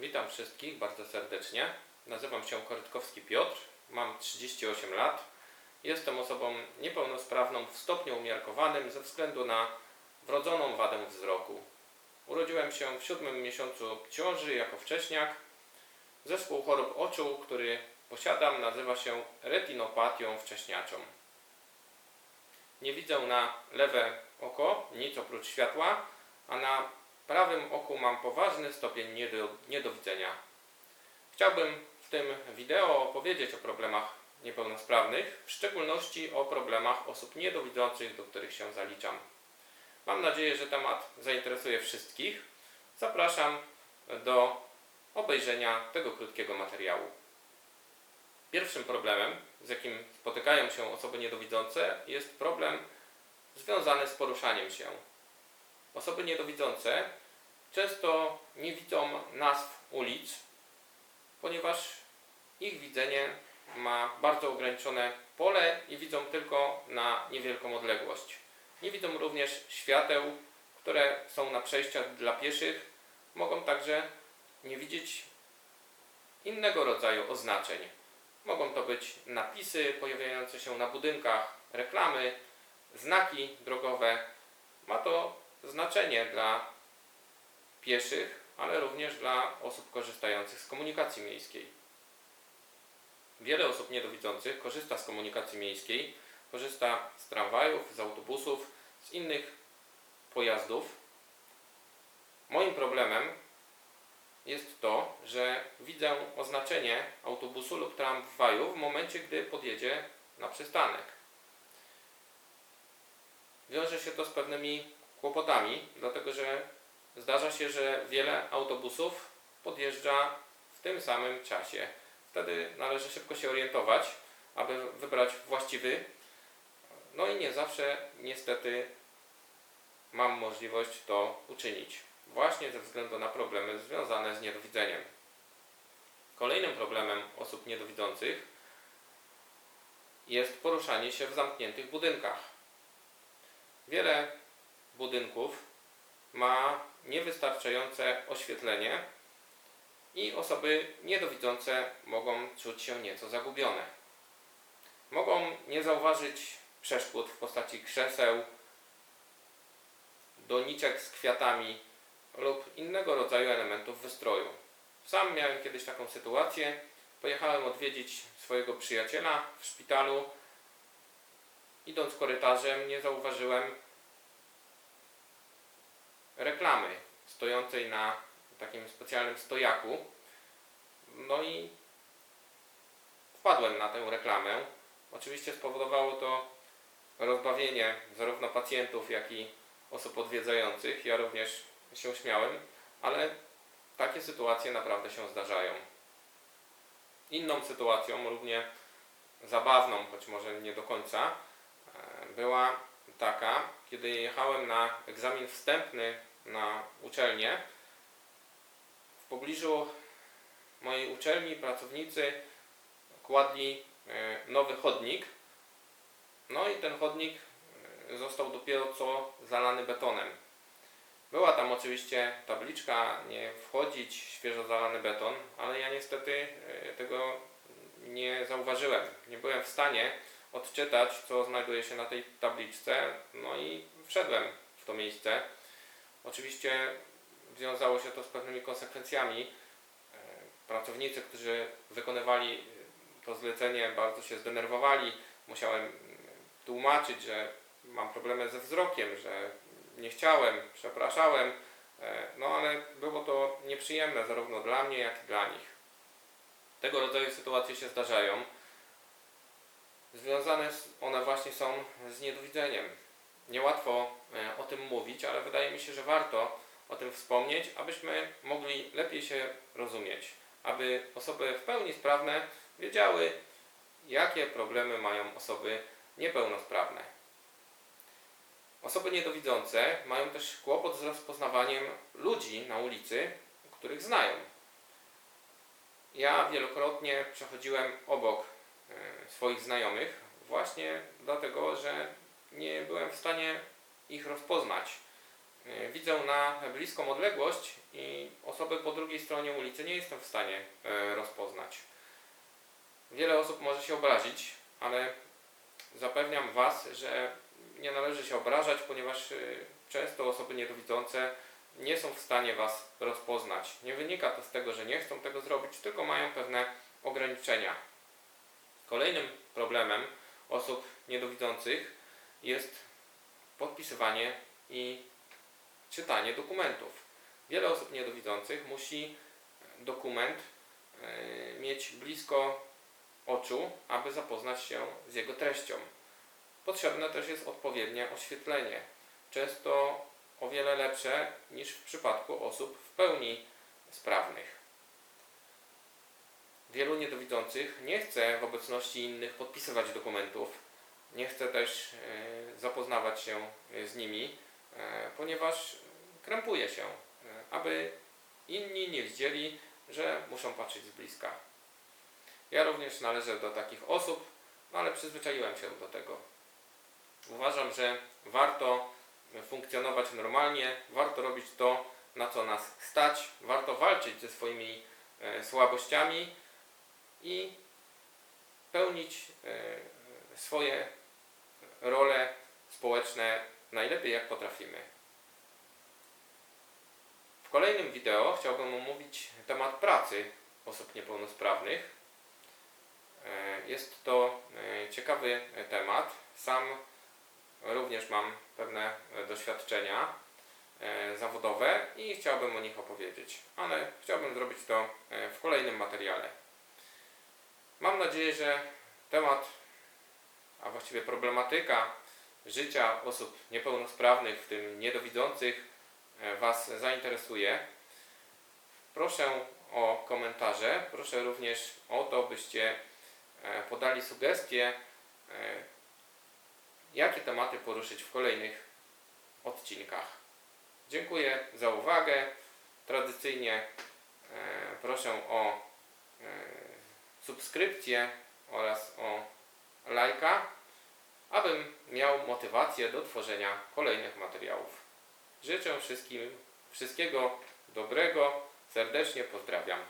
Witam wszystkich bardzo serdecznie. Nazywam się Korytkowski Piotr, mam 38 lat. Jestem osobą niepełnosprawną w stopniu umiarkowanym ze względu na wrodzoną wadę wzroku. Urodziłem się w siódmym miesiącu ciąży jako wcześniak. Zespół chorób oczu, który posiadam, nazywa się retinopatią wcześniaczą. Nie widzę na lewe oko nic oprócz światła, a na prawym oku mam poważny stopień niedo, niedowidzenia. Chciałbym w tym wideo opowiedzieć o problemach niepełnosprawnych, w szczególności o problemach osób niedowidzących, do których się zaliczam. Mam nadzieję, że temat zainteresuje wszystkich. Zapraszam do obejrzenia tego krótkiego materiału. Pierwszym problemem, z jakim spotykają się osoby niedowidzące, jest problem związany z poruszaniem się. Osoby niedowidzące często nie widzą nazw ulic, ponieważ ich widzenie ma bardzo ograniczone pole i widzą tylko na niewielką odległość. Nie widzą również świateł, które są na przejściach dla pieszych. Mogą także nie widzieć innego rodzaju oznaczeń. Mogą to być napisy pojawiające się na budynkach, reklamy, znaki drogowe. Ma to znaczenie dla pieszych, ale również dla osób korzystających z komunikacji miejskiej. Wiele osób niedowidzących korzysta z komunikacji miejskiej, korzysta z tramwajów, z autobusów, z innych pojazdów. Moim problemem jest to, że widzę oznaczenie autobusu lub tramwaju w momencie, gdy podjedzie na przystanek. Wiąże się to z pewnymi kłopotami, dlatego że zdarza się, że wiele autobusów podjeżdża w tym samym czasie. Wtedy należy szybko się orientować, aby wybrać właściwy. No i nie zawsze niestety mam możliwość to uczynić, właśnie ze względu na problemy związane z niedowidzeniem. Kolejnym problemem osób niedowidzących jest poruszanie się w zamkniętych budynkach. Wiele budynków ma niewystarczające oświetlenie i osoby niedowidzące mogą czuć się nieco zagubione. Mogą nie zauważyć przeszkód w postaci krzeseł, doniczek z kwiatami lub innego rodzaju elementów wystroju. Sam miałem kiedyś taką sytuację. Pojechałem odwiedzić swojego przyjaciela w szpitalu. Idąc korytarzem, nie zauważyłem reklamy stojącej na takim specjalnym stojaku. No i wpadłem na tę reklamę. Oczywiście spowodowało to rozbawienie zarówno pacjentów, jak i osób odwiedzających. Ja również się śmiałem, ale takie sytuacje naprawdę się zdarzają. Inną sytuacją, równie zabawną, choć może nie do końca, e, była taka, kiedy jechałem na egzamin wstępny na uczelnię. W pobliżu mojej uczelni pracownicy kładli e, nowy chodnik. No i ten chodnik e, został dopiero co zalany betonem. Była tam oczywiście tabliczka nie wchodzić, świeżo zalany beton, ale ja niestety e, tego nie zauważyłem. Nie byłem w stanie odczytać, co znajduje się na tej tabliczce, no i wszedłem w to miejsce. Oczywiście wiązało się to z pewnymi konsekwencjami. E, Pracownicy, którzy wykonywali to zlecenie, bardzo się zdenerwowali. Musiałem tłumaczyć, że mam problemy ze wzrokiem, że nie chciałem, przepraszałem. E, No ale było to nieprzyjemne zarówno dla mnie, jak i dla nich. Tego rodzaju sytuacje się zdarzają. Związane one właśnie są z niedowidzeniem. Niełatwo e, o tym mówić, ale wydaje mi się, że warto o tym wspomnieć, abyśmy mogli lepiej się rozumieć, aby osoby w pełni sprawne wiedziały, jakie problemy mają osoby niepełnosprawne. Osoby niedowidzące mają też kłopot z rozpoznawaniem ludzi na ulicy, których znają. Ja wielokrotnie przechodziłem obok e, swoich znajomych właśnie dlatego, że nie byłem w stanie ich rozpoznać. E, Widzę na bliską odległość i osoby po drugiej stronie ulicy nie jestem w stanie e, rozpoznać. Wiele osób może się obrazić, ale zapewniam Was, że nie należy się obrażać, ponieważ e, często osoby niedowidzące nie są w stanie Was rozpoznać. Nie wynika to z tego, że nie chcą tego zrobić, tylko mają pewne ograniczenia. Kolejnym problemem osób niedowidzących jest podpisywanie i czytanie dokumentów. Wiele osób niedowidzących musi dokument e, mieć blisko oczu, aby zapoznać się z jego treścią. Potrzebne też jest odpowiednie oświetlenie, często o wiele lepsze niż w przypadku osób w pełni sprawnych. Wielu niedowidzących nie chce w obecności innych podpisywać dokumentów, nie chce też e, zapoznawać się e, z nimi, e, ponieważ krępuje się, e, aby inni nie widzieli, że muszą patrzeć z bliska. Ja również należę do takich osób, no ale przyzwyczaiłem się do tego. Uważam, że warto funkcjonować normalnie, warto robić to, na co nas stać, warto walczyć ze swoimi słabościami i pełnić swoje role społeczne najlepiej jak potrafimy. W kolejnym wideo chciałbym omówić temat pracy osób niepełnosprawnych. E, Jest to e, ciekawy temat. Sam również mam pewne doświadczenia e, zawodowe i chciałbym o nich opowiedzieć, ale chciałbym zrobić to w kolejnym materiale. Mam nadzieję, że temat, a właściwie problematyka życia osób niepełnosprawnych, w tym niedowidzących, e, Was zainteresuje. Proszę o komentarze, proszę również o to, byście e, podali sugestie, e, jakie tematy poruszyć w kolejnych odcinkach. Dziękuję za uwagę. Tradycyjnie proszę o subskrypcję oraz o lajka, abym miał motywację do tworzenia kolejnych materiałów. Życzę wszystkim wszystkiego dobrego. Serdecznie pozdrawiam.